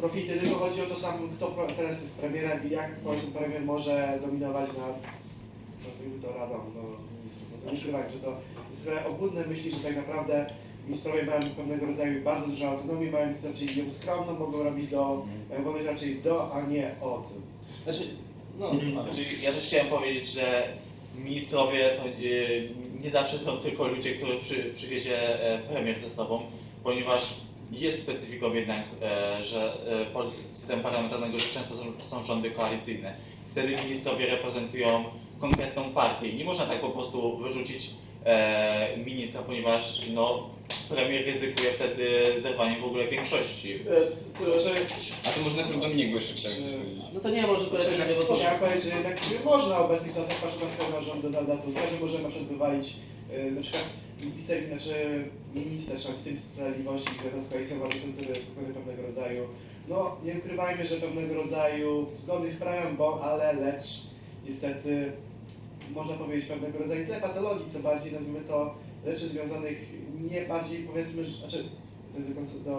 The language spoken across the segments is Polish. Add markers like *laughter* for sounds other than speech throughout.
profity, tylko chodzi o to sam, kto teraz jest premierem i jak powiedzmy premier może dominować nad to radą no, ministrów. No, że to jest trochę myśli, że tak naprawdę ministrowie mają pewnego rodzaju bardzo dużą autonomię, mają wystarczyć ją skromną, mogą robić do, mają wolność raczej do, a nie od. Znaczy, no, Znaczy, ja też chciałem powiedzieć, że ministrowie to y, nie zawsze są tylko ludzie, których przy, przywiezie e, premier ze sobą, ponieważ jest specyfiką jednak, e, że e, pod system parlamentarnego że często są, rządy koalicyjne. Wtedy ministrowie reprezentują konkretną partię i nie można tak po prostu wyrzucić e, ministra, ponieważ no, premier ryzykuje wtedy zerwaniem w ogóle większości. Że, A to może najpierw Dominik, bo jeszcze chciałeś coś powiedzieć. no to nie, może polecimy sobie, bo to... Chciałem powiedzieć, że jednak można w obecnych czasach patrzeć na przykład na rząd Donalda Tuska, że możemy na przykład wywalić na przykład wice, znaczy minister, wiceminister sprawiedliwości, związany z koalicją jest spokojny pewnego rodzaju, no nie ukrywajmy, że pewnego rodzaju zgodny z prawem, bo ale lecz niestety można powiedzieć pewnego rodzaju tyle patologii, co bardziej nazwijmy to rzeczy związanych nie bardziej powiedzmy, znaczy do,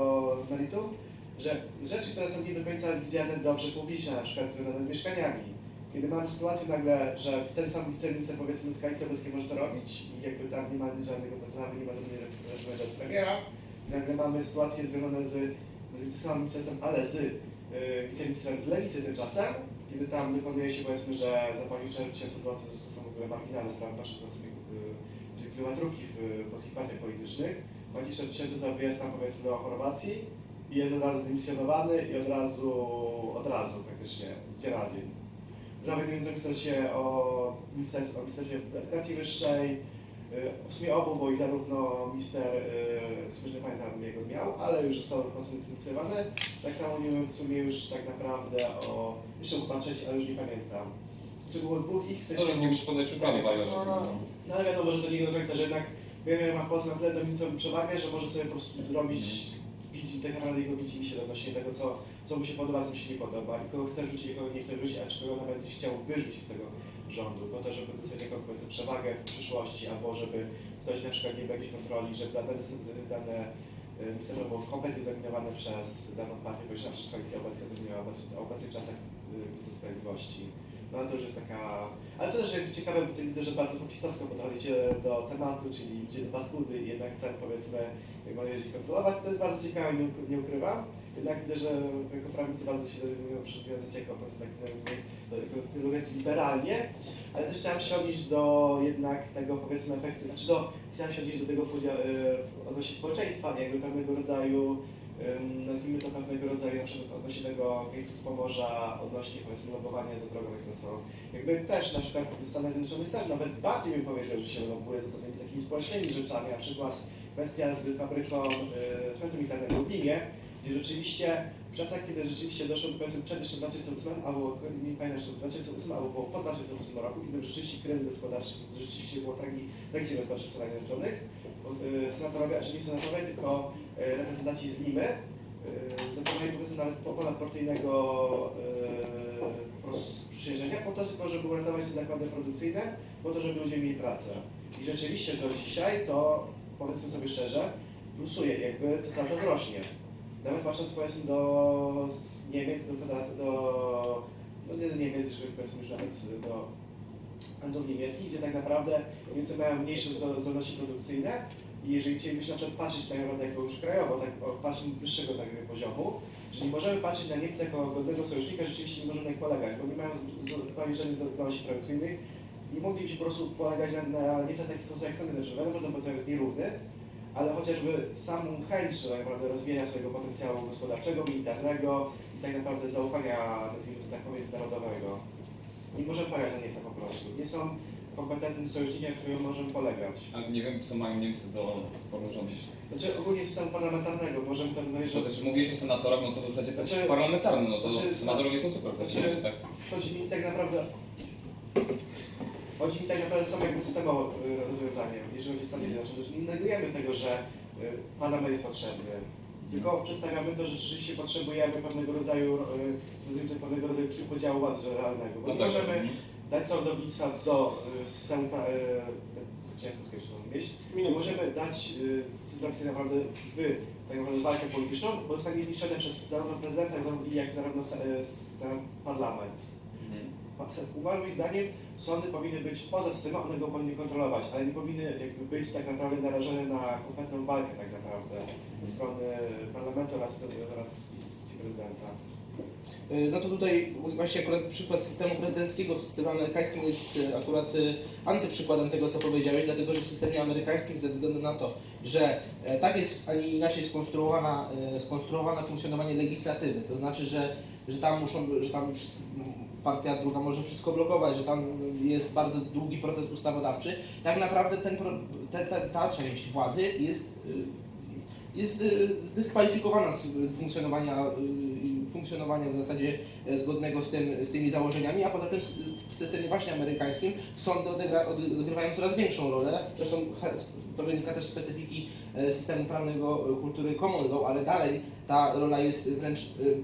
do meritum, że rzeczy, które są nie do końca widziane dobrze publicznie, na przykład związane z mieszkaniami. Kiedy mamy sytuację nagle, że ten sam wiceminister powiedzmy z koalicji obecnej może to robić i jakby tam nie ma żadnego personelu, nie ma żadnego od premiera, nagle mamy sytuację związane z, z tym samym ministerstwem, ale z y, wiceministrem z lewicy tymczasem, kiedy tam wykonuje się powiedzmy, że zapłaci 4000 zł, że to są w ogóle marginalne sprawy, patrząc na sobie y, kilometrówki w y, polskich partiach politycznych, płaci 4000 za wyjazd tam powiedzmy do Chorwacji i jest od razu dymisjonowany i od razu, od razu praktycznie, z dzień. Innymi w sensie o ministerstwie, o ministerstwie edukacji wyższej, y, w sumie obu, bo i zarówno minister, y, już nie pamiętam jego miał, ale już zostały mocno zdymisjonowane. Tak samo nie wiem w sumie już tak naprawdę o, jeszcze mógł patrzeć, ale już nie pamiętam. Czy było dwóch ich w sensie... To nie musisz podać przykładu, że... No, no. No ale wiadomo, że to nie do końca, że jednak premier ma w Polsce na tyle dominującą przewagę, że może sobie po prostu robić, widzi tak naprawdę jego widzi mi się odnośnie tego, co, co mu się podoba, co mu się nie podoba i kogo chce wrzucić, i kogo nie chce wrzucić, a czy kogo nawet będzie chciał wyrzucić z tego rządu, po to, żeby dostać jakąś powiedzmy, przewagę w przyszłości, albo żeby ktoś na przykład nie było jakiejś kontroli, żeby dane, dane y, ministerstwo było kompletnie zdominowane przez daną partię, koalicja obecna zdominowała obecnie- obecnych czasach y, minister sprawiedliwości. No to już jest taka... Ale to też jakby ciekawe, bo to widzę, że bardzo hopistowsko podchodzicie do tematu, czyli gdzie do paskudy i jednak chcę powiedzmy, jeździć kontrolować. To jest bardzo ciekawe, nie, nie ukrywam. Jednak widzę, że jako prawicy bardzo się przeszkadzać jako lubię liberalnie, ale też chciałem się odnieść do jednak tego powiedzmy efektu, znaczy do, chciałem się odnieść do tego podzia- y, odnośnie społeczeństwa, jakby pewnego rodzaju nazwijmy to pewnego rodzaju na przykład odnośnie tego case'u z Pomorza, odnośnie powiedzmy logowania za drogą ekstresową. Jakby też na przykład w Stanach Zjednoczonych też nawet bardziej bym powiedział, że się lobuje za pewnymi takimi społecznymi rzeczami, na przykład kwestia z fabryką yy, sprzętu militarnego w Lublinie, gdzie rzeczywiście w czasach, kiedy rzeczywiście doszło do powiedzmy przed jeszcze 2008 albo nie pamiętam, czy 2008 albo po 2008 roku, kiedy rzeczywiście kryzys gospodarczy, rzeczywiście było tragi, tragicznie gospodarczy w Stanach Zjednoczonych, yy, senatorowie, a czy nie senatorowie, tylko yy, reprezentanci z Limy, dokonali powiedzmy nawet po- ponadpartyjnego przysiężenia po to tylko, żeby uratować te zakłady produkcyjne, po to, żeby ludzie mieli pracę. I rzeczywiście do dzisiaj to, powiedzmy sobie szczerze, plusuje, jakby to cały czas rośnie. Nawet patrząc powiedzmy do Niemiec, do Federacji, do, no nie do Niemiec, jeżeli powiedzmy już nawet do handlów niemieckich, gdzie tak naprawdę Niemcy mają mniejsze zdo- zdolności produkcyjne i jeżeli chcielibyśmy na przykład patrzeć tak naprawdę jako już krajowo, tak o, patrzeć wyższego tak poziomu, że nie możemy patrzeć na Niemcy jako godnego sojusznika, rzeczywiście nie możemy na nich polegać, bo nie mają zupełnie żadnych zdolności produkcyjnych, nie moglibyśmy po prostu polegać na, na Niemcach w taki sposób jak Stany Zjednoczone, że ten potencjał jest nierówny, ale chociażby samą chęć, że tak naprawdę rozwijania swojego potencjału gospodarczego, militarnego i tak naprawdę zaufania, nazwijmy to tak międzynarodowego. Nie możemy polegać na Niemcach po prostu. Nie są kompetentnym sojusznikiem, na którym możemy polegać. A nie wiem, co mają Niemcy do formy rządu. Znaczy ogólnie systemu parlamentarnego możemy to powiedzieć, To że też mówiłeś o senatorach, no to w zasadzie też Znaczy- parlamentarny, no to znaczy- senatorowie są super w znaczy- tak? chodzi mi tak naprawdę chodzi mi tak naprawdę samo jakby systemowe rozwiązanie, jeżeli chodzi o Stany Zjednoczone, że nie negujemy tego, że y, parlament jest potrzebny. Tylko przedstawiamy to, że rzeczywiście potrzebujemy pewnego rodzaju, to pewnego rodzaju podziału władzy realnego. Bo No nie tak. możemy mhm. dać sądownictwa do systemu, jeszcze mówić, nie możemy dać sytuacji naprawdę w tak naprawdę walkę polityczną, bo zostanie zniszczone przez zarówno prezydenta, jak zarówno- jak zarówno parlament. Pa- se- Moim zdaniem sądy powinny być poza systemem, one go powinny kontrolować, ale nie powinny jakby być tak naprawdę narażone na kompletną walkę tak naprawdę ze strony parlamentu oraz, oraz prezydenta. Y, No to tutaj właśnie akurat przykład systemu prezydenckiego w systemie amerykańskim jest akurat y, antyprzykładem tego, co powiedziałeś, dlatego że w systemie amerykańskim ze względu na to, że e, tak jest, a nie inaczej skonstruowana, e, skonstruowane funkcjonowanie legislatywy, to znaczy, że, że tam muszą, że tam partia druga może wszystko blokować, że tam jest bardzo długi proces ustawodawczy, tak naprawdę ten, te, te, ta część władzy jest y, jest y, zdyskwalifikowana z funkcjonowania, y, funkcjonowania w zasadzie e, zgodnego z, tym, z tymi założeniami, a poza tym w systemie właśnie amerykańskim sądy odegra, od- odgrywają coraz większą rolę. Zresztą to wynika też z specyfiki e, systemu prawnego e, kultury common law, ale dalej ta rola jest wręcz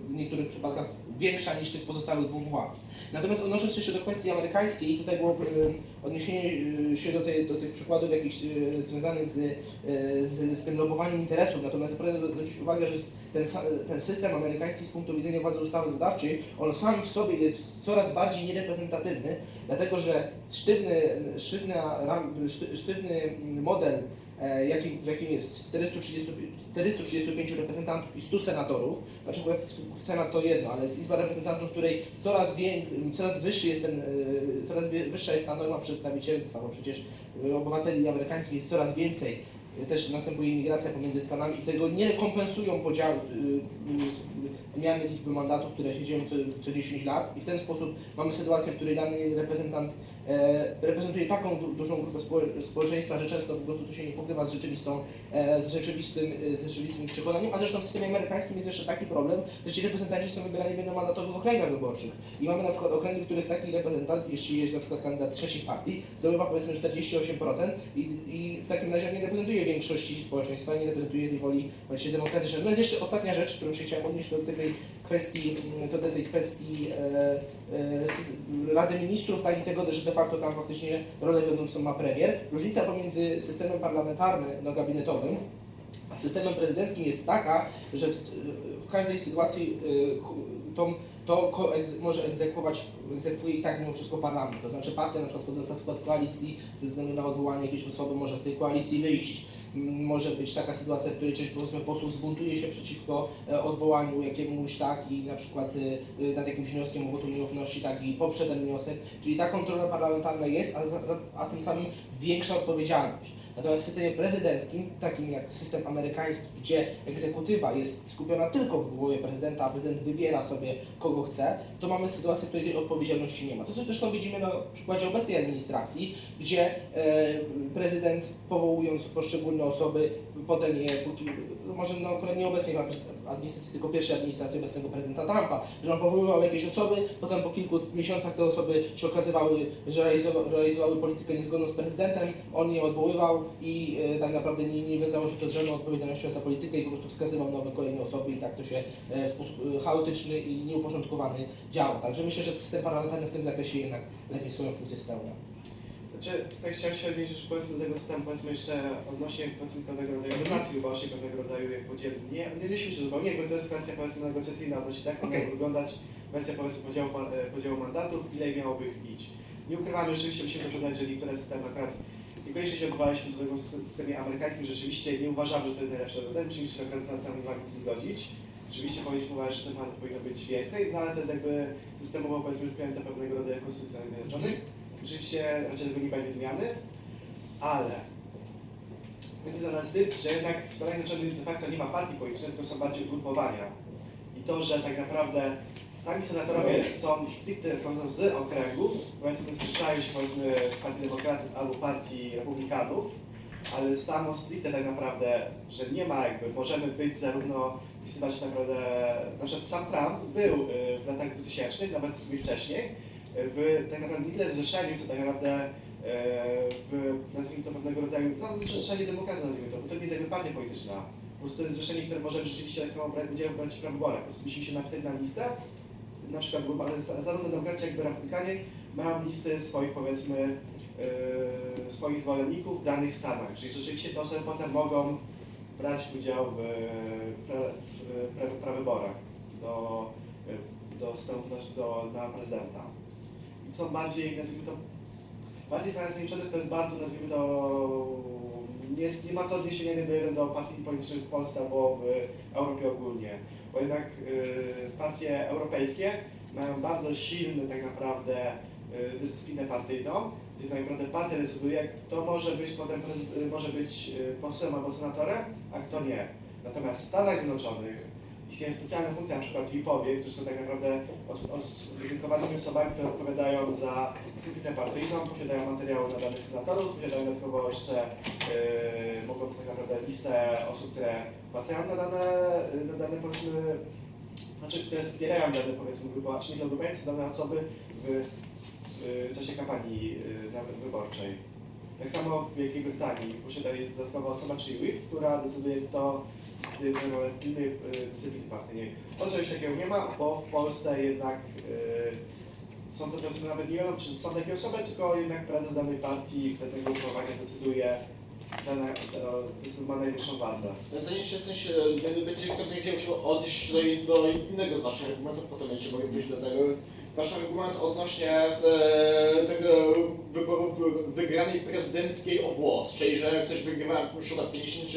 w niektórych przypadkach większa niż tych pozostałych dwóch władz. Natomiast odnosząc się do kwestii amerykańskiej, tutaj było e, odniesienie e, się do, tej, do tych przykładów jakichś e, związanych z, z, z tym lobowaniem interesów. Natomiast proszę zwrócić uwagę, że ten, ten system amerykański z punktu widzenia władzy ustawodawczej, on sam w sobie jest coraz bardziej niereprezentatywny, dlatego że sztywny, sztywna, ram- szty- sztywny model, e, jaki, w jakim jest? 430, 435 reprezentantów i 100 senatorów, znaczy senat to jedno, ale jest Izba Reprezentantów, której coraz, wię, coraz wyższy jest ten, e, coraz wyższa jest ta norma przedstawicielstwa, bo przecież e, obywateli amerykańskich jest coraz więcej. E, Też następuje imigracja pomiędzy Stanami i tego nie kompensują podziały, y, y, zmiany liczby mandatów, które się dzieją co, co 10 lat. I w ten sposób mamy sytuację, w której dany reprezentant e, reprezentuje taką du dużą grupę społe- społeczeństwa, że często po prostu to się nie pokrywa z rzeczywistą, e, z rzeczywistym, e, z rzeczywistym przekonaniem, a zresztą w systemie amerykańskim jest jeszcze taki problem, że ci reprezentanci są wybierani w jednomandatowych okręgach wyborczych i mamy na przykład okręgi, w których taki reprezentant, jeśli jest na przykład kandydat trzeciej partii, zdobywa powiedzmy 48% i, i w takim razie nie reprezentuje większości społeczeństwa, nie reprezentuje tej woli właśnie demokratycznej. No jest jeszcze ostatnia rzecz, którą się chciałem odnieść do tej kwestii, to do tej kwestii e, e, Rady Ministrów, tak i tego, że de facto tam faktycznie rolę wiodącą ma premier. Różnica pomiędzy systemem parlamentarnym, no gabinetowym, a systemem prezydenckim jest taka, że w, w każdej sytuacji tą, to może egzekwować, egzekwuje i tak mimo wszystko parlament. To znaczy partia na przykład wchodząca w skład koalicji ze względu na odwołanie jakiejś osoby może z tej koalicji wyjść. Może być taka sytuacja, w której część powiedzmy, posłów zbuntuje się przeciwko e, odwołaniu jakiemuś tak i na przykład y, y, nad jakimś wnioskiem o wotum nieufności tak i poprze ten wniosek. Czyli ta kontrola parlamentarna jest, a, za- a tym samym większa odpowiedzialność. Natomiast w systemie prezydenckim, takim jak system amerykański, gdzie egzekutywa jest skupiona tylko w głowie prezydenta, a prezydent wybiera sobie kogo chce, to mamy sytuację, w której tej odpowiedzialności nie ma. To zresztą widzimy na przykładzie obecnej administracji, gdzie e, prezydent powołując poszczególne osoby, potem póki, no może no, akurat nie obecnej administracji, tylko pierwszej administracji obecnego prezydenta Trumpa, że on powoływał jakieś osoby, potem po kilku miesiącach te osoby się okazywały, że realizowa- realizowały politykę niezgodną z prezydentem, on je odwoływał i e, tak naprawdę nie, nie wiązało się to z żadną odpowiedzialnością za politykę i po prostu wskazywał nowe kolejne osoby i tak to się e, w sposób e, chaotyczny i nieuporządkowany działo. Także myślę, że system parlamentarny w tym zakresie jednak lepiej swoją funkcję spełnia. Znaczy, tak chciałem się odnieść, że powiedzmy do tego systemu, powiedzmy jeszcze odnośnie powiedzmy pewnego rodzaju dotacji wyborczej, pewnego rodzaju jak podzielu. Nie, nie myślmy się zupełnie, bo to jest kwestia powiedzmy negocjacyjna odnośnie tak, okay. wyglądać kwestia powiedzmy podziału, e, podziału mandatów, ile miałoby ich bić. Nie ukrywamy, że rzeczywiście musimy dodać, że niektóre systemy akurat niekoniecznie się odwołaliśmy do tego w systemie amerykańskim, rzeczywiście nie uważamy, że to jest najlepsze rozwiązanie, musimy się akurat z następnym uwagi zgodzić. Rzeczywiście powinniśmy uważać, że tych mandatów powinno być więcej, no ale to jest jakby systemowo powiedzmy przyjęte pewnego rodzaju konstytucji Stanów Zjednoczonych. Rzeczywiście raczej tego nie będzie zmiany, ale jest związane z tym, że jednak w Stanach Zjednoczonych de facto nie ma partii politycznych, tylko są bardziej ugrupowania. I to, że tak naprawdę sami senatorowie są stricte pochodzą z okręgów, powiedzmy się powiedzmy w partii demokratów albo partii republikanów, ale samo stricte tak naprawdę, że nie ma jakby, możemy być zarówno wpisywać tak naprawdę, na przykład sam Trump był y, w latach 2000, nawet sobie wcześniej, y, w tak naprawdę nie tyle zrzeszeniu, co tak naprawdę y, w, nazwijmy to pewnego rodzaju, no zrzeszenie demokratów nazwijmy to, bo to nie jest jakby partia polityczna. Po prostu to jest zrzeszenie, które może rzeczywiście tak samo brać udział w prawyborach. Po prostu musimy się napisać na listę, na przykład zarówno demokraci, jak i republikanie mają listy swoich powiedzmy yy, swoich zwolenników w danych stanach, czyli rzeczywiście te osoby potem mogą brać udział w, w prawyborach do, do, Stanów- do, na prezydenta. Są bardziej, nazwijmy to, bardziej Zjednoczonych to jest bardzo, nazwijmy to, nie, nie ma to odniesienia jeden do jeden do partii politycznych w Polsce albo w Europie ogólnie, bo jednak y, partie europejskie mają bardzo silny tak naprawdę y, dyscyplinę partyjną, gdzie tak naprawdę partia decyduje, kto może być potem może być y, posłem albo senatorem, a kto nie. Natomiast w Stanach Zjednoczonych istnieją specjalne funkcje, na przykład VIP-owie, którzy są tak naprawdę dedykowanymi osobami, które odpowiadają za dyscyplinę partyjną, posiadają materiały na danych senatorów, posiadają dodatkowo jeszcze yy, mogą tak naprawdę listę osób, które płacają na dane, na dane powiedzmy, znaczy, które wspierają dane powiedzmy grupy, czy nie lobbying, dane osoby w, w czasie kampanii yy, wyborczej. Tak samo w Wielkiej Brytanii posiada jest dodatkowa osoba, czyli która decyduje kto pilnej yy, dyscypliny partyjnej. To czegoś takiego nie ma, bo w Polsce jednak yy, są to powiedzmy nawet nie wiem, czy są takie osoby, tylko jednak prezes danej partii pewnego ugrupowania decyduje, to, ma najwyższą władzę. W sensie, w sensie jakby będzie pewnie chciał się odnieść tutaj do innego z naszych argumentów, potem będzie mogę wrócić do tego. Nasz argument odnośnie z, e, tego wyboru wygranej prezydenckiej o włos, czyli że ktoś wygrywa przykład 50,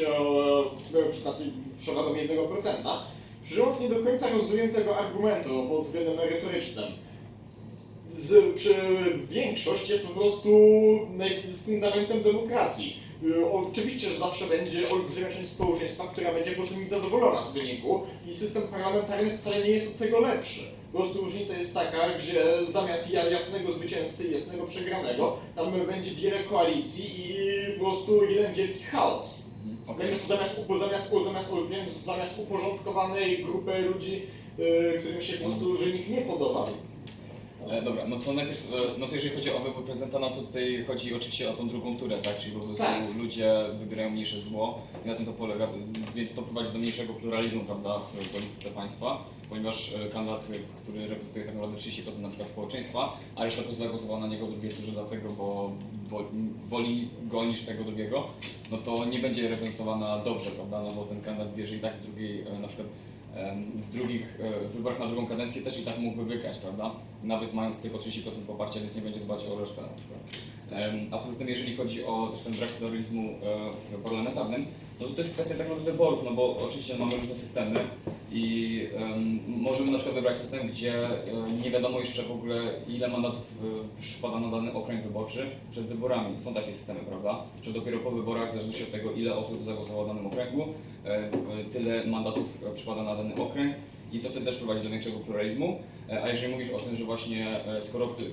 e, przykład przewagą 1%. Żyjąc nie do końca rozumiem tego argumentu pod względem merytorycznym. Z, przy, większość jest po prostu fundamentem demokracji. Y, Oczywiście, że zawsze będzie olbrzymia część społeczeństwa, która będzie po prostu niezadowolona z wyniku i system parlamentarny wcale nie jest od tego lepszy. Po prostu różnica jest taka, gdzie zamiast ja- jasnego zwycięzcy i jasnego przegranego, tam będzie wiele koalicji i po prostu jeden wielki chaos. Okej. Zamiast, zamiast, zamiast, zamiast, zamiast uporządkowanej grupy ludzi, y, którym się po prostu wynik nie podoba. E, dobra, no to najpierw, e, no to jeżeli chodzi o wybór prezydenta, no to tutaj chodzi oczywiście o tą drugą turę, tak? Czyli po prostu Tak. ludzie wybierają mniejsze zło i na tym to polega, więc to prowadzi do mniejszego pluralizmu, prawda, w polityce państwa, ponieważ e, kandydat, który reprezentuje tak naprawdę 30% na przykład społeczeństwa, a reszta po prostu zagłosowała na niego w drugiej turze dlatego, bo wo- woli go niż tego drugiego, no to nie będzie reprezentowana dobrze, prawda, no bo ten kandydat wie, że i tak w drugiej, e, na przykład w drugich e, wyborach na drugą kadencję też i tak mógłby wygrać, prawda? Nawet mając tylko 30% poparcia, więc nie będzie dbać o resztę na przykład. A poza tym, jeżeli chodzi o też ten brak pluralizmu e, parlamentarnym, to to jest kwestia tak naprawdę wyborów, no bo oczywiście mamy różne systemy i em, możemy na przykład wybrać system, gdzie nie wiadomo jeszcze w ogóle ile mandatów e, przypada na dany okręg wyborczy przed wyborami. Są takie systemy, prawda? Że dopiero po wyborach, w zależności od tego ile osób zagłosowało w danym okręgu, e, e, tyle mandatów przypada na dany okręg i to wtedy też prowadzi do większego pluralizmu. A jeżeli mówisz o tym, że właśnie skoro kto-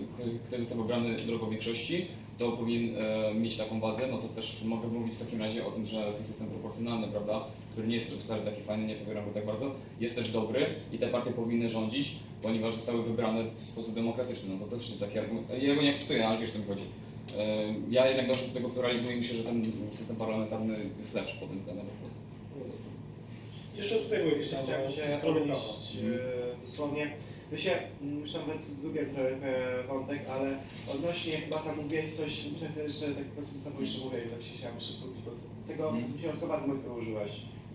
ktoś został wybrany drogą większości, to powinien mieć taką wadzę, no to też mogę mówić w takim razie o tym, że ten system proporcjonalny, prawda, który nie jest wcale taki fajny, nie popieram go tak bardzo, jest też dobry i te partie powinny rządzić, ponieważ zostały wybrane w sposób demokratyczny. No to też jest taki argument. Ja go nie akceptuję, ale wiesz, o co mi chodzi. E, Ja jednak dążę do tego pluralizmu i myślę, że ten system parlamentarny jest lepszy pod tym względem po prostu. Jeszcze tutaj jakieś chciałem się odnieść e, dosłownie. Wy się, mm, już tam lubię trochę wątek, ale odnośnie chyba tam mówiłeś coś, myślę, że tak po co sam jeszcze mówię, tak się chciałem jeszcze skupić, bo tego Mhm. mm. środkowa argumentu użyłeś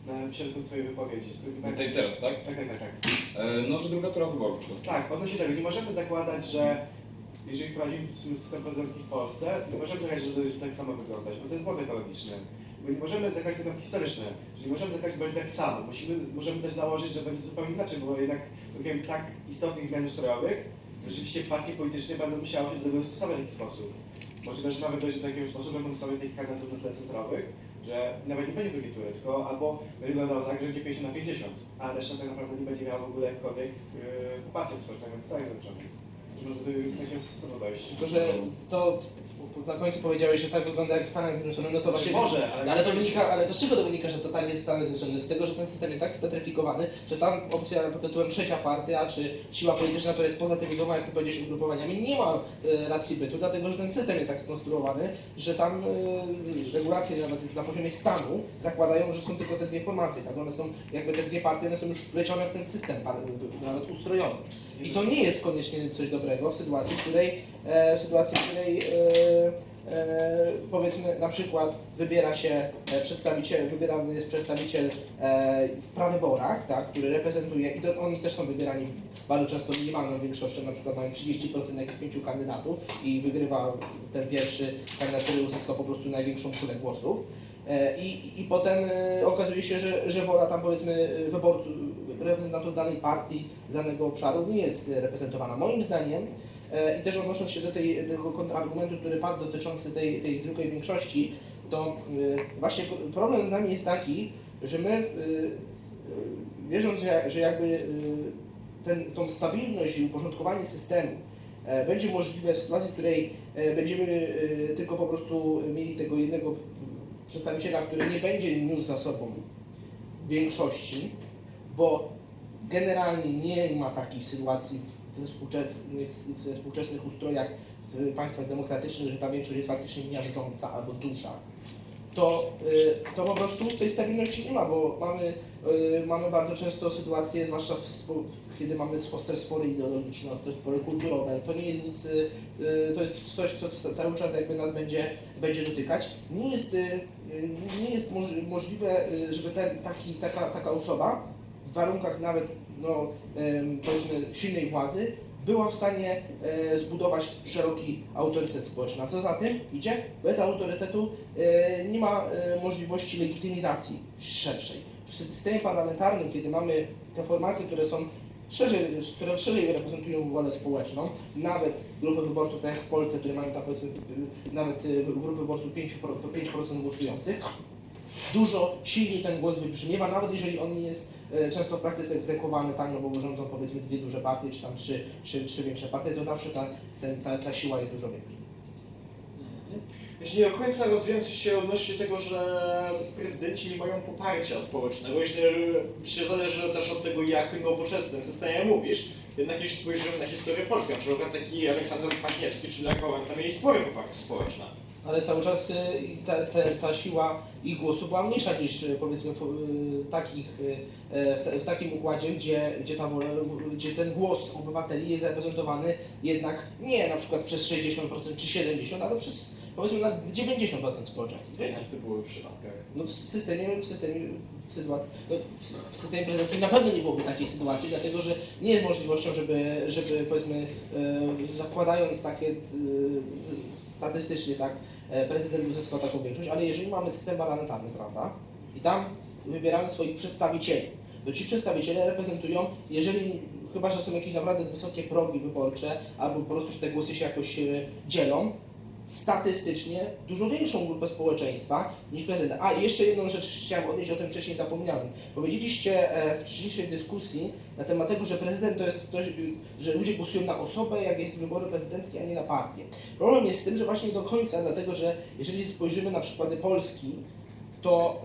na w środku swojej wypowiedzi. Tak, Tutaj teraz, tak? tak, tak, tak. tak. E, No, że druga tura wyborów po prostu. Tak, odnośnie tego, nie możemy zakładać, że jeżeli wprowadzimy system prezydencki w Polsce, nie możemy zakładać, że to będzie tak samo wyglądać, bo to jest błąd ekologiczny. Bo nie możemy zakładać tego historyczne, że nie możemy zakładać, że będzie tak samo. Musimy, możemy też założyć, że będzie zupełnie inaczej, bo jednak dokonujemy tak istotnych zmian ustrojowych, że rzeczywiście partie polityczne będą musiały się do tego dostosować w jakiś sposób. Możliwe, że nawet dojdzie do takiego sposobu, będą stawiać takich kandydatów na tle centrowych, że nawet nie będzie drugiej tury, tylko albo będzie wyglądało tak, że będzie 50 na 50, a reszta tak naprawdę nie będzie miała w ogóle jakkolwiek yy, poparcia społecznego w Stanach Zjednoczonych. Że może systemu dojść. Tylko, że to na końcu powiedziałeś, że tak wygląda jak w Stanach Zjednoczonych, no to właśnie... może, ale... No, ale to wynika, ale to z czego to wynika, że to tak jest w Stanach Zjednoczonych? Z tego, że ten system jest tak stretyfikowany, że tam opcja pod tytułem trzecia partia, czy siła polityczna, to jest poza tymi dwoma, jak ugrupowaniami, nie ma e, racji bytu, dlatego że ten system jest tak skonstruowany, że tam e, regulacje nawet już na poziomie stanu zakładają, że są tylko te dwie formacje, tak? One są, jakby te dwie partie, one są już wplecione w ten system nawet ustrojony. I to nie jest koniecznie coś dobrego. w sytuacji, w której, e, w sytuacji, w której e, e, powiedzmy na przykład wybiera się e, przedstawiciel, wybierany jest przedstawiciel e, w prawyborach, tak, który reprezentuje i to oni też są wybierani bardzo często minimalną większością, na przykład mają 30% na jakichś pięciu kandydatów i wygrywa ten pierwszy kandydat, który uzyskał po prostu największą pulę głosów. I, I potem okazuje się, że, że wola tam powiedzmy wyborców, reprezentantów danej partii, z danego obszaru nie jest reprezentowana. Moim zdaniem e, i też odnosząc się do tej, tego kontrargumentu, który padł dotyczący tej, tej zwykłej większości, to e, właśnie problem z nami jest taki, że my e, e, wierząc, że, że jakby e, ten, tą stabilność i uporządkowanie systemu e, będzie możliwe w sytuacji, w której e, będziemy e, tylko po prostu mieli tego jednego przedstawiciela, który nie będzie niósł za sobą większości, bo generalnie nie ma takich sytuacji we współczesnych, współczesnych ustrojach w państwach demokratycznych, że ta większość jest faktycznie miażdżąca albo duża. To, y, to po prostu tej stabilności nie ma, bo mamy, y, mamy bardzo często sytuacje, zwłaszcza w, kiedy mamy ostre spory ideologiczne, ostre spory kulturowe. To nie jest nic, y, to jest coś, co cały czas jakby nas będzie, będzie dotykać. Nie jest, nie jest moż, możliwe, żeby ten, taki, taka, taka osoba w warunkach nawet no, powiedzmy silnej władzy była w stanie e, zbudować szeroki autorytet społeczny. A co za tym idzie? Bez autorytetu e, nie ma e, możliwości legitymizacji szerszej. W systemie parlamentarnym, kiedy mamy te formacje, które są szerzej, które szerzej reprezentują wolę społeczną, nawet grupy wyborców, tak jak w Polsce, które mają tam nawet grupy wyborców 5%, 5% głosujących, dużo silniej ten głos wybrzmiewa, nawet jeżeli on nie jest e, często w praktyce egzekwowany tak, no bo rządzą powiedzmy dwie duże partie, czy tam trzy, trzy, trzy większe partie, to zawsze ta, ten, ta, ta siła jest dużo większa. Jeśli nie do końca rozwiąże się odnośnie tego, że prezydenci nie mają poparcia społecznego, jeśli się zależy też od tego, jak nowoczesnym systemie mówisz, jednak jeśli spojrzymy na historię Polski, na przykład taki Aleksander Kwaśniewski czy Lech Wałęsa mieli spore poparcie społeczne. Ale cały czas y, ta, ta, ta siła ich głosu była mniejsza niż y, powiedzmy w, y, takich, e, w, w takim układzie, gdzie, gdzie, ta, gdzie ten głos obywateli jest reprezentowany jednak nie na przykład przez 60% czy 70%, ale przez powiedzmy nawet 90% społeczeństwa. W jakich to były przypadkach? No w systemie, w systemie, w sytuacji, no w systemie prezydenckim na pewno nie byłoby takiej sytuacji, dlatego że nie jest możliwością, żeby, żeby powiedzmy, e, zakładając takie statystycznie, tak, prezydent uzyskał taką większość, ale jeżeli mamy system parlamentarny, prawda, i tam wybieramy swoich przedstawicieli, to ci przedstawiciele reprezentują, jeżeli chyba, że są jakieś naprawdę wysokie progi wyborcze, albo po prostu te głosy się jakoś e, dzielą, statystycznie dużo większą grupę społeczeństwa niż prezydent. A jeszcze jedną rzecz chciałem odnieść, o tym wcześniej zapomniałem. Powiedzieliście e, w wcześniejszej dyskusji na temat tego, że prezydent to jest ktoś, że ludzie głosują na osobę, jak jest wybory prezydenckie, a nie na partię. Problem jest z tym, że właśnie nie do końca, dlatego że jeżeli spojrzymy na przykłady Polski, to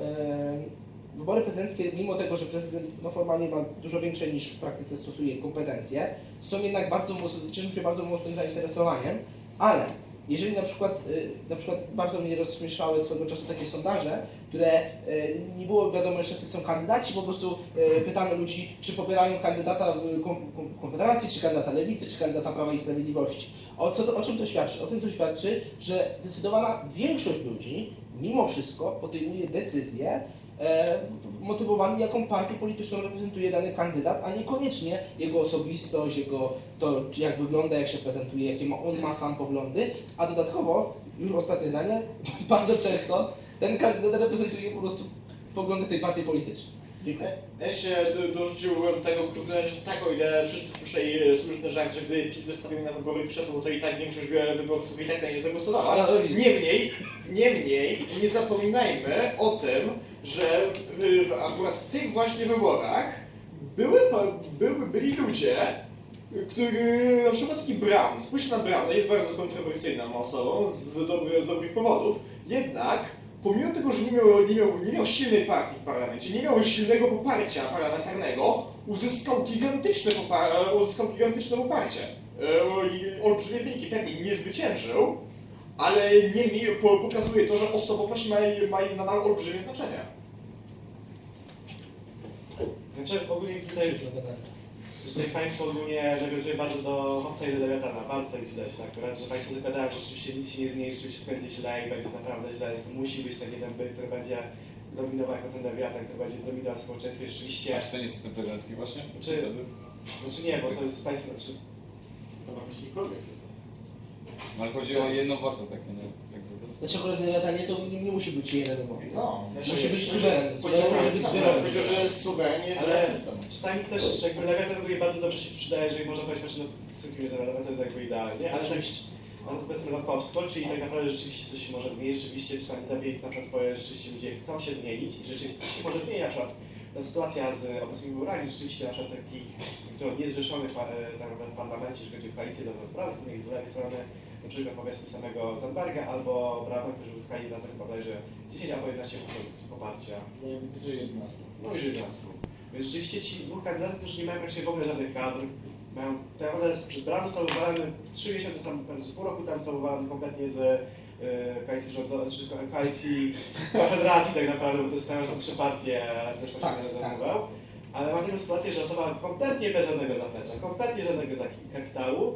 wybory prezydenckie, mimo tego, że prezydent no, formalnie ma dużo większe niż w praktyce stosuje kompetencje, są jednak bardzo cieszą się bardzo mocnym zainteresowaniem, ale jeżeli na przykład, y, na przykład bardzo mnie rozśmieszały swego czasu takie sondaże, które y, nie było wiadomo jeszcze, co są kandydaci, po prostu y, pytano ludzi, czy popierają kandydata Kon- Kon- Konfederacji, czy kandydata Lewicy, czy kandydata Prawa i Sprawiedliwości. O, co to, o czym to świadczy? O tym to świadczy, że zdecydowana większość ludzi mimo wszystko podejmuje decyzje e, motywowane, jaką partię polityczną reprezentuje dany kandydat, a niekoniecznie jego osobistość, jego to, jak wygląda, jak się prezentuje, jakie ma, on ma sam poglądy, a dodatkowo, już ostatnie zdanie, *laughs* bardzo często ten kandydat reprezentuje po prostu poglądy tej partii politycznej. Dziękuję. Ja się do- dorzuciłbym tego krótko, że tak, o ile wszyscy słyszeli e, słuszny żart, że gdy PiS wystawił na wybory krzesło, to i tak większość wyborców i tak na nie zagłosowała. Ale- Niemniej, niemniej, nie zapominajmy o tym, że w, akurat w tych właśnie wyborach były, były, byli ludzie, który, na przykład taki Brown, spójrz na Browna, jest bardzo kontrowersyjną osobą z, dobry, z dobrych powodów, jednak pomimo tego, że nie miał, nie, miał, nie miał silnej partii w parlamencie, nie miał silnego poparcia parlamentarnego, uzyskał gigantyczne, uzyskał gigantyczne poparcie. E, olbrzymie wyniki, pewnie nie zwyciężył, ale niemniej po- pokazuje to, że osobowość ma, ma nadal olbrzymie znaczenie. Znaczy ogólnie tutaj że tutaj Państwo ogólnie nawiązuje bardzo do Hobbesa i do Lewiatana, bardzo tak widać tak, akurat, że Państwo zakładają, że rzeczywiście nic się nie zmieni, rzeczywiście skończy źle i będzie naprawdę źle. To musi być ten jeden byt, który będzie dominował jako ten Lewiatan, który będzie dominował w społeczeństwie. Rzeczywiście, A czy to nie jest system prezydencki właśnie? Czy- znaczy nie, bo to jest Państwo, znaczy, To może być jakikolwiek system. No ale chodzi o jedno własne takie, nie? Jak. Znaczy akurat nie, to nie, nie musi być jeden. No, Musi być suweren. Suweren może być suweren. Powiedział, że suweren jest Ale- system. czasami też jakby Lewiatan drugi bardzo dobrze się przydaje, jeżeli można powiedzieć, patrzeć na synkronizm, to jest jakby idealnie, ale tak Ale to powiedzmy naukowstwo, czyli tak naprawdę rzeczywiście coś się może zmienić, rzeczywiście czasami lepiej na przykład spoje, że rzeczywiście ludzie chcą się zmienić i rzeczywiście coś się może zmienić, na przykład ta sytuacja z obecnymi wyborami, rzeczywiście na przykład takich, które niezrzeszonych pa- e, w parlamencie, jeżeli chodzi o koalicję do sprawy, z której z lewej strony, na przykład powiedzmy samego Zandberga albo Brauna, którzy uzyskali na tak bodajże 10 albo 11% poparcia. Nie wiem, gdzie 11. No i Żywiasku. Więc rzeczywiście ci dwóch kandydatów, którzy nie mają praktycznie w ogóle żadnych kadr, mają tak naprawdę z- został uwalony 3 miesiące tam, znaczy pół roku tam uwalony kompletnie z e, koalicji rządzonej, czy ko- koalicji Konfederacji tak naprawdę, bo to są trzy partie, zresztą Tak, się tak. nazywał. Ale mamy sytuację, że osoba kompletnie bez żadnego zaplecza, kompletnie żadnego kapitału,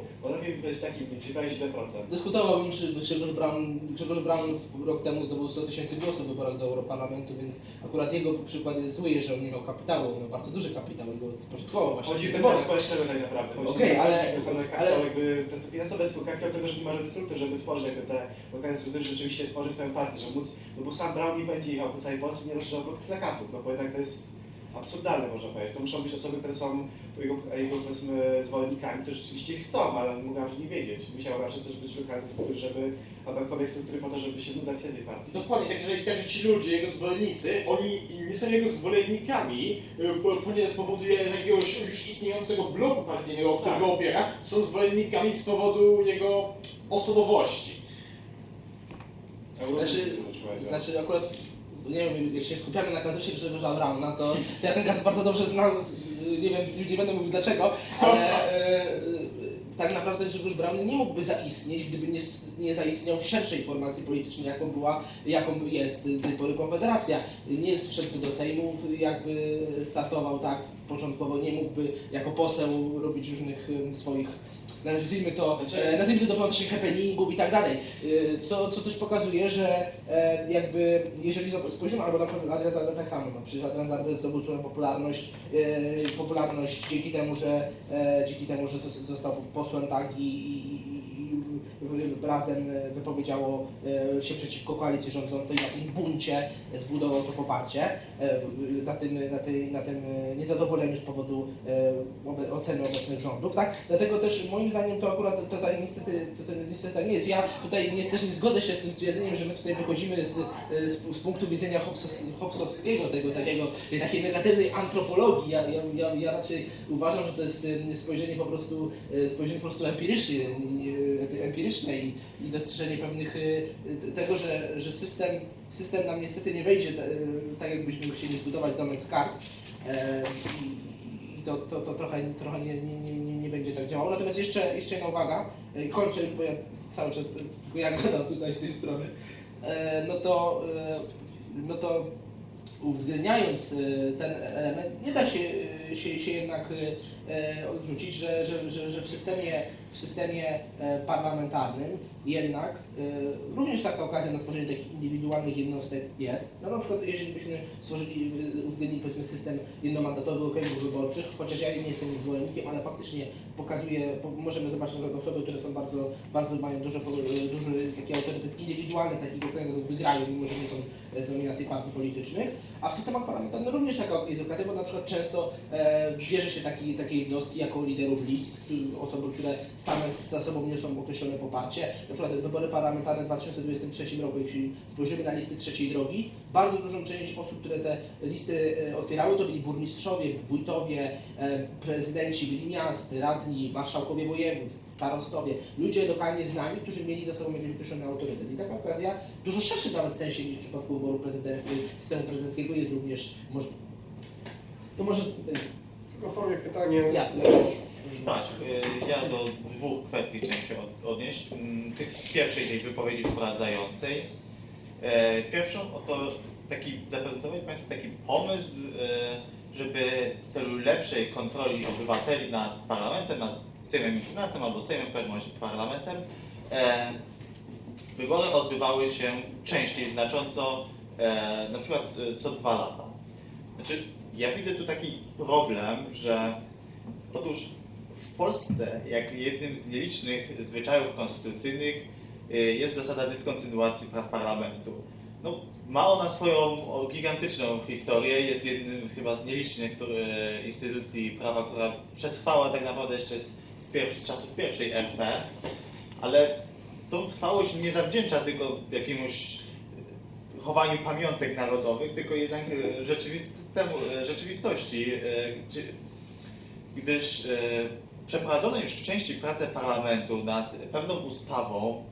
potrafi być daje 7%. Dyskutowałbym, czy Grzegorz Braun, Grzegorz Braun rok temu zdobył 100 tysięcy głosów w wyborach do Europarlamentu, więc akurat jego przykład jest zły, że on nie miał kapitału, on miał bardzo duży kapitał i go spożytkował właśnie. Chodzi o kapitał społecznego tak naprawdę. Okej, o ale- same kapitał ale- jakby finansowe, tylko kapitał tego, że nie ma żadnych struktur, żeby tworzyć jakby te lokalne struktury, rzeczywiście tworzyć swoją partię, żeby móc, no bo sam Brown nie będzie jechał po całej Polsce, nie rozszerzał plakatów, no bo jednak to jest absurdalne można powiedzieć. To muszą być osoby, które są jego, jego powiedzmy zwolennikami, które rzeczywiście chcą, ale mogą że nie wiedzieć. Musiał raczej też być lokalne struktury, żeby, albo jakkolwiek struktury po to, żeby się zapisać tej partii. Dokładnie, tak, że, tak, że ci ludzie, jego zwolennicy, oni nie są jego zwolennikami, bo- ponieważ z powodu jakiegoś już istniejącego bloku partyjnego, który Tak. go opiera, są zwolennikami z powodu jego osobowości. Znaczy, znaczy akurat, nie wiem, jak się skupiamy na kazusie Grzegorza Brauna, to, to ja ten gaz bardzo dobrze znam, nie wiem, już nie będę mówił dlaczego, ale e, e, tak naprawdę Grzegorz Braun nie mógłby zaistnieć, gdyby nie, nie zaistniał w szerszej formacji politycznej, jaką była, jaką jest do tej pory Konfederacja. Nie wszedł do Sejmu, jakby startował tak początkowo, nie mógłby jako poseł robić różnych swoich nazwijmy to, e, nazwijmy to dotyczących happeningów i tak dalej, E, co, co też pokazuje, że e, jakby jeżeli spojrzymy, albo na przykład Adrian Zarbel tak samo, no, przecież Adrian Zarbel zdobył swoją popularność, e, popularność dzięki temu, że dzięki temu, że zos- został posłem tak i, i razem e, wypowiedziało e, się przeciwko koalicji rządzącej, na tym buncie zbudował to poparcie, e, na tym, na tej, na tym e, niezadowoleniu z powodu e, oceny obecnych rządów, tak? Dlatego też moim zdaniem to akurat niestety, to, to niestety tak nie jest. Ja tutaj nie, też nie zgodzę się z tym stwierdzeniem, że my tutaj wychodzimy z, z, z punktu widzenia Hobbes, Hobbesowskiego, tego takiego, takiej negatywnej antropologii. Ja, ja, ja, ja raczej uważam, że to jest e, spojrzenie po prostu, e, spojrzenie po prostu empiryczne, e, empiryczne i, i dostrzeżenie pewnych e, tego, że, że system, system nam niestety nie wejdzie e, tak, jakbyśmy chcieli zbudować domek z kart. E, i- to, to, to trochę, trochę nie, nie, nie, nie, będzie tak działało. Natomiast jeszcze, jeszcze jedna uwaga, E, kończę już, bo ja cały czas e, tylko ja gadam tutaj z tej strony. E, No to, e, no to uwzględniając e, ten element, nie da się, e, się, się jednak e, e, odrzucić, że, że, że, że w systemie, w systemie e, parlamentarnym jednak e, również taka okazja na tworzenie takich indywidualnych jednostek jest. No na przykład jeżeli byśmy stworzyli, e, uwzględnili powiedzmy system jednomandatowych okręgów wyborczych, chociaż ja nie jestem zwolennikiem, ale faktycznie pokazuje, po, możemy zobaczyć że osoby, które są bardzo, bardzo mają duży, duży taki autorytet indywidualny takich okręgów wygrają, mimo że nie są z nominacji partii politycznych, a w systemach parlamentarnych również taka jest okazja, bo na przykład często e, bierze się taki, takie jednostki jako liderów list, osoby, które same za sobą niosą określone poparcie. Na przykład wybory parlamentarne w 2023 roku, jeśli spojrzymy na listy trzeciej drogi, bardzo dużą część osób, które te listy e, otwierały, to byli burmistrzowie, wójtowie, e, prezydenci byli miast, radni, marszałkowie województw, starostowie, ludzie lokalnie znani, którzy mieli za sobą jakiś określony autorytet. I taka okazja dużo szerszym nawet sensie niż w przypadku wyboru prezydenckiego, systemu prezydenckiego jest również możliwa. To może Tylko w formie pytania. jasne. Tak, y, ja do dwóch kwestii chciałem się od- odnieść. Mm, Tych z pierwszej tej wypowiedzi wprowadzającej. E, Pierwszą oto taki zaprezentować Państwu taki pomysł, e, żeby w celu lepszej kontroli obywateli nad parlamentem, nad Sejmem i Senatem, albo Sejmem w każdym razie parlamentem, e, wybory odbywały się częściej, znacząco, na przykład co dwa lata. Znaczy, ja widzę tu taki problem, że otóż w Polsce, jak jednym z nielicznych zwyczajów konstytucyjnych, y, jest zasada dyskontynuacji praw parlamentu. No, ma ona swoją gigantyczną historię, jest jednym chyba z nielicznych który, instytucji prawa, która przetrwała tak naprawdę jeszcze z, z, z czasów pierwszej RP, ale tą trwałość nie zawdzięcza tylko jakiemuś chowaniu pamiątek narodowych, tylko jednak rzeczywistemu, e, rzeczywistości, gdzie, gdyż e, przeprowadzono już w części pracę parlamentu nad pewną ustawą,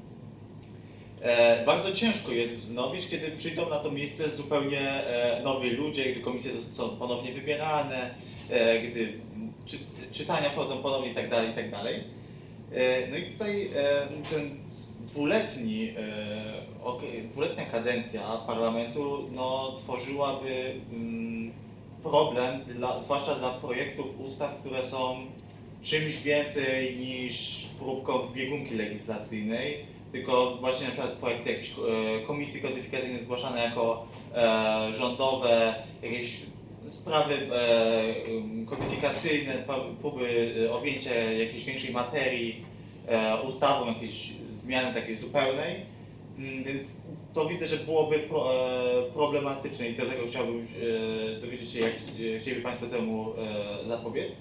e, bardzo ciężko jest wznowić, kiedy przyjdą na to miejsce zupełnie e, nowi ludzie, gdy komisje są ponownie wybierane, gdy czy, czytania wchodzą ponownie itd. itd. E, No i tutaj ten dwuletni, dwuletnia kadencja parlamentu no, tworzyłaby mm, problem, dla, zwłaszcza dla projektów ustaw, które są czymś więcej niż próbką biegunki legislacyjnej, tylko właśnie na przykład projekty jakichś e, komisji kodyfikacyjnych zgłaszane jako e, rządowe, jakieś sprawy e, kodyfikacyjne, sprawy, próby e, objęcia jakiejś większej materii e, ustawą, jakiejś zmiany takiej zupełnej. Mm, Więc to widzę, że byłoby pro, e, problematyczne i dlatego chciałbym e, dowiedzieć się, jak e, chcieliby Państwo temu e, zapobiec.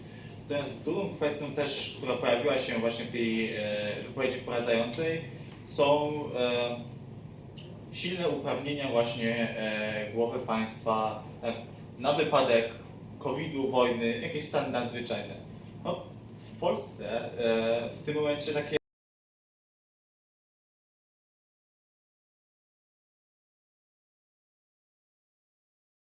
Natomiast drugą kwestią też, która pojawiła się właśnie w tej e, wypowiedzi wprowadzającej, są e, silne uprawnienia właśnie e, głowy państwa na, na wypadek COVID-u, wojny, jakiś stan nadzwyczajny. No, w Polsce e, w tym momencie takie